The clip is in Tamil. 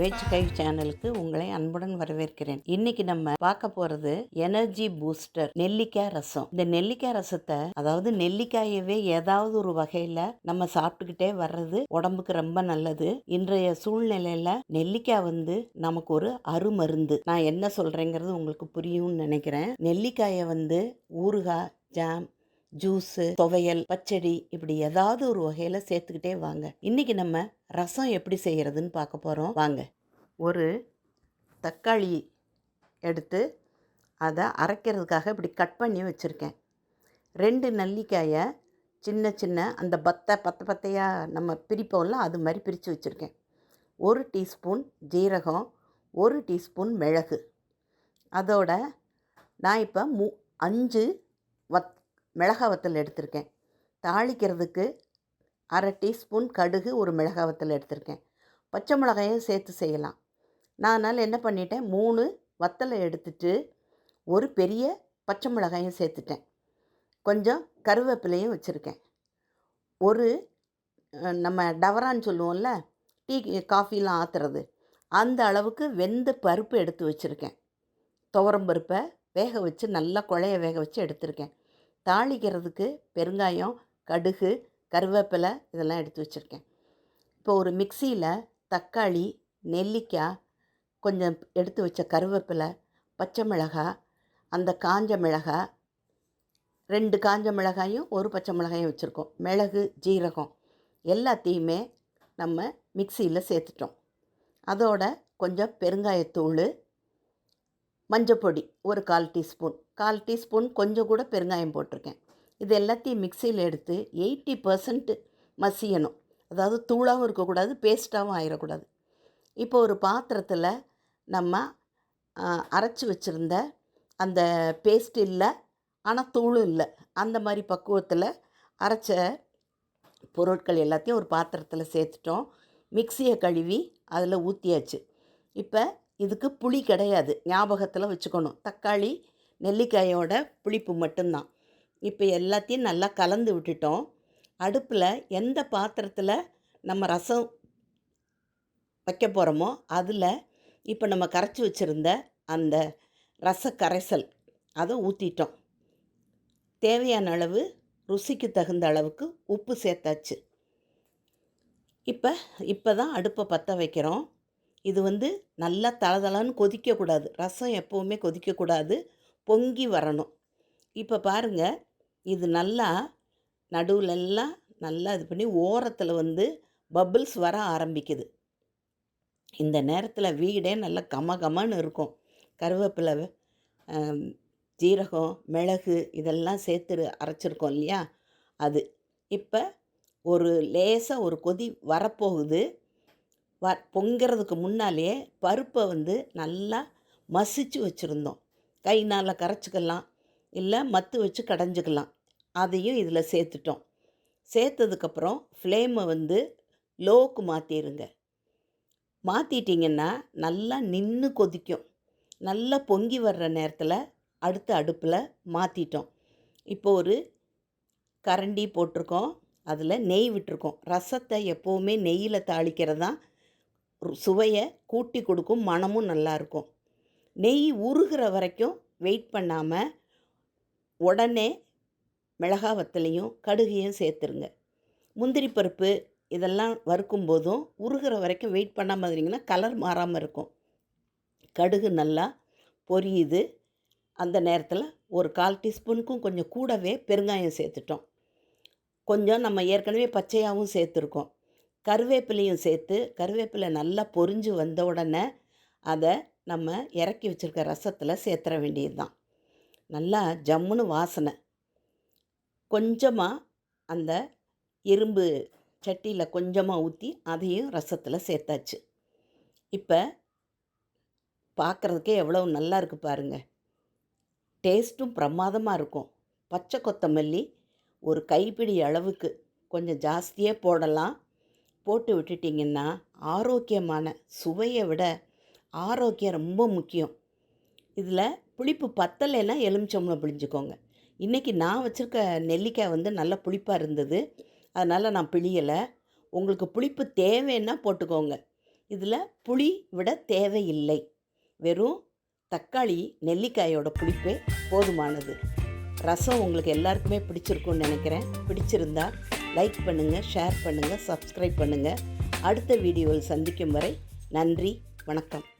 வெஜ் கை சேனலுக்கு உங்களை அன்புடன் வரவேற்கிறேன். இன்னைக்கு நம்ம பார்க்க போறது எனர்ஜி பூஸ்டர் நெல்லிக்காய் ரசம். இந்த நெல்லிக்காய் ரசத்தை அதாவது நெல்லிக்காயவே ஏதாவது ஒரு வகையில நம்ம சாப்பிட்டுக்கிட்டே வர்றது உடம்புக்கு ரொம்ப நல்லது. இன்றைய சூழ்நிலையில நெல்லிக்காய் வந்து நமக்கு ஒரு அருமருந்து. நான் என்ன சொல்றேங்கிறது உங்களுக்கு புரியும்னு நினைக்கிறேன். நெல்லிக்காயை வந்து ஊறுகாய் ஜாம் ஜூஸு துவையல் பச்சடி இப்படி ஏதாவது ஒரு வகையில் சேர்த்துக்கிட்டே வாங்க. இன்றைக்கி நம்ம ரசம் எப்படி செய்கிறதுன்னு பார்க்க போகிறோம் வாங்க. ஒரு தக்காளி எடுத்து அதை அரைக்கிறதுக்காக இப்படி கட் பண்ணி வச்சுருக்கேன். ரெண்டு நெல்லிக்காயை சின்ன சின்ன அந்த பத்தை பத்த பத்தையாக நம்ம பிரிப்போம்ல அது மாதிரி பிரித்து வச்சுருக்கேன். ஒரு டீஸ்பூன் ஜீரகம் ஒரு டீஸ்பூன் மிளகு. அதோட நான் இப்போ மூ அஞ்சு வத் மிளகா வத்தல் எடுத்திருக்கேன். தாளிக்கிறதுக்கு அரை டீஸ்பூன் கடுகு ஒரு மிளகா வத்தல் எடுத்திருக்கேன். பச்சை மிளகாயும் சேர்த்து செய்யலாம். நான் அதனால் என்ன பண்ணிட்டேன்? மூணு வத்தலை எடுத்துட்டு ஒரு பெரிய பச்சை மிளகாயும் சேர்த்துட்டேன். கொஞ்சம் கருவேப்பிலையும் வச்சுருக்கேன். ஒரு நம்ம டவரான்னு சொல்லுவோம்ல டீ காஃபிலாம் ஆற்றுறது அந்த அளவுக்கு வெந்த பருப்பு எடுத்து வச்சுருக்கேன். துவரம் பருப்பை வேக வச்சு நல்லா குழைய வேக வச்சு எடுத்திருக்கேன். தாளிக்கிறதுக்கு பெருங்காயம் கடுகு கருவேப்பிலை இதெல்லாம் எடுத்து வச்சுருக்கேன். இப்போ ஒரு மிக்சியில் தக்காளி நெல்லிக்காய் கொஞ்சம் எடுத்து வச்ச கருவேப்பிலை பச்சை மிளகாய் அந்த காஞ்ச மிளகாய் ரெண்டு காஞ்ச மிளகாயும் ஒரு பச்சை மிளகாயும் வச்சுருக்கோம். மிளகு ஜீரகம் எல்லாத்தையுமே நம்ம மிக்சியில் சேர்த்துட்டோம். அதோட கொஞ்சம் பெருங்காயத்தூள் மஞ்சப்பொடி ஒரு கால் டீஸ்பூன். கால் டீஸ்பூன் கொஞ்சம் கூட பெருங்காயம் போட்டிருக்கேன். இது எல்லாத்தையும் மிக்சியில் எடுத்து எயிட்டி பர்சன்ட் மசியணும். அதாவது தூளாகவும் இருக்கக்கூடாது பேஸ்ட்டாகவும் ஆயிடக்கூடாது இப்போ ஒரு பாத்திரத்தில் நம்ம அரைச்சி வச்சுருந்த அந்த பேஸ்ட் இல்லை ஆனால் தூளும் இல்லை அந்த மாதிரி பக்குவத்தில் அரைச்ச பொருட்கள் எல்லாத்தையும் ஒரு பாத்திரத்தில் சேர்த்துட்டோம். மிக்சியை கழுவி அதில் ஊற்றியாச்சு இப்போ இதுக்கு புளி கிடையாது ஞாபகத்தில் வச்சுக்கணும். தக்காளி நெல்லிக்காயோட புளிப்பு மட்டும்தான். இப்போ எல்லாத்தையும் நல்லா கலந்து விட்டுட்டோம். அடுப்பில் எந்த பாத்திரத்தில் நம்ம ரசம் வைக்க போகிறோமோ அதில் இப்போ நம்ம கரைச்சி வச்சுருந்த அந்த ரச கரைசல் அதை ஊற்றிட்டோம் தேவையான அளவு ருசிக்கு தகுந்த அளவுக்கு உப்பு சேர்த்தாச்சு. இப்போ இப்போ தான் அடுப்பை பற்ற வைக்கிறோம். இது வந்து நல்லா தளதளன்னு கொதிக்கக்கூடாது. ரசம் எப்போவுமே கொதிக்கக்கூடாது. பொங்கி வரணும். இப்போ பாருங்கள் இது நல்லா நடுவுலெல்லாம் நல்லா இது பண்ணி ஓரத்தில் வந்து பபிள்ஸ் வர ஆரம்பிக்குது. இந்த நேரத்தில் வீடே நல்லா கம கமன்னு இருக்கும். கருவேப்பிலை ஜீரகம் மிளகு இதெல்லாம் சேர்த்து அரைச்சிருக்கோம் இல்லையா? அது. இப்போ ஒரு லேசாக ஒரு கொதி வரப்போகுது. வ பொங்கிறதுக்கு முன்னாலேயே பருப்பை வந்து நல்லா மசிச்சு வச்சுருந்தோம். கைனால் கரைச்சிக்கலாம் இல்லை மத்து வச்சு கடைஞ்சிக்கலாம். அதையும் இதில் சேர்த்துட்டோம். சேர்த்ததுக்கப்புறம் ஃப்ளேமை வந்து லோவுக்கு மாற்றிடுங்க மாற்றிட்டிங்கன்னா நல்லா நின்று கொதிக்கும். நல்லா பொங்கி வர்ற நேரத்தில் அடுத்த அடுப்பில் மாற்றிட்டோம் இப்போ ஒரு கரண்டி போட்டிருக்கோம். அதில் நெய் விட்டுருக்கோம். ரசத்தை எப்போவுமே நெய்யில் தாளிக்கிறது தான் சுவையை கூட்டி கொடுக்கும் மனமும் நல்லாயிருக்கும் நெய் உருகிற வரைக்கும் வெயிட் பண்ணாமல் உடனே மிளகா வத்தலையும் கடுகையும் சேர்த்துருங்க. முந்திரி பருப்பு இதெல்லாம் வறுக்கும் போதும் உருகிற வரைக்கும் வெயிட் பண்ணாமல் இருந்தீங்கன்னா கலர் மாறாமல் இருக்கும். கடுகு நல்லா பொரியுது. அந்த நேரத்தில் ஒரு கால் டீஸ்பூனுக்கும் கொஞ்சம் கூடவே பெருங்காயம் சேர்த்துட்டோம். கொஞ்சம் நம்ம ஏற்கனவே பச்சையாகவும் சேர்த்துருக்கோம். கருவேப்பிலையும் சேர்த்து கருவேப்பிலை நல்லா பொரிஞ்சு வந்த உடனே அதை நம்ம இறக்கி வச்சுருக்க ரசத்தில் சேர்த்துற வேண்டியது தான் நல்லா ஜம்முன்னு வாசனை. கொஞ்சமாக அந்த இரும்பு சட்டியில் கொஞ்சமாக ஊற்றி அதையும் ரசத்தில் சேர்த்தாச்சு இப்போ பார்க்குறதுக்கே எவ்வளோ நல்லா இருக்குது பாருங்கள் டேஸ்ட்டும் பிரமாதமாக இருக்கும். பச்சை கொத்தமல்லி ஒரு கைப்பிடி அளவுக்கு கொஞ்சம் ஜாஸ்தியே போடலாம். போட்டு விட்டுட்டிங்கன்னா ஆரோக்கியமான சுவையை விட ஆரோக்கியம் ரொம்ப முக்கியம். இதில் புளிப்பு பத்தலைன்னா எலுமிச்சம்பளம் பிழிஞ்சுக்கோங்க. இன்றைக்கி நான் வச்சுருக்க நெல்லிக்காய் வந்து நல்ல புளிப்பாக இருந்தது. அதனால் நான் பிழியலை. உங்களுக்கு புளிப்பு தேவைன்னா போட்டுக்கோங்க. இதில் புளி விட தேவையில்லை. வெறும் தக்காளி நெல்லிக்காயோட புளிப்பே போதுமானது. ரசம் உங்களுக்கு எல்லாருக்குமே பிடிச்சிருக்கும்னு நினைக்கிறேன். பிடிச்சிருந்தா லைக் பண்ணுங்கள் ஷேர் பண்ணுங்கள் சப்ஸ்கிரைப் பண்ணுங்கள் அடுத்த வீடியோவில் சந்திக்கும் வரை நன்றி வணக்கம்.